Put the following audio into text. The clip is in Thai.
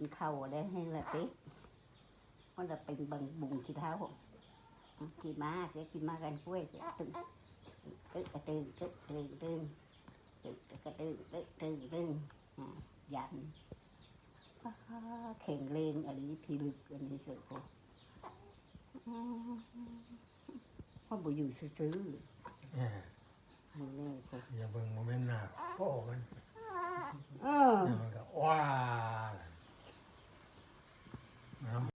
กินข้าวได้ให้ละติมันจะเป็นบังบุงขี้เท้าขี้กิมาเสียขี้มากันกล้วยเสียตึงตึงกระตึงตึงตึงตึงตึงกระตึงตึงตึงตึงยันแข่งเลงอันนี้พีลึกอันนี้เสือโคพ่อบุอยู่ซื้ออนย่าเบิ่งโมเมนต์หน้าพ่อมันเออ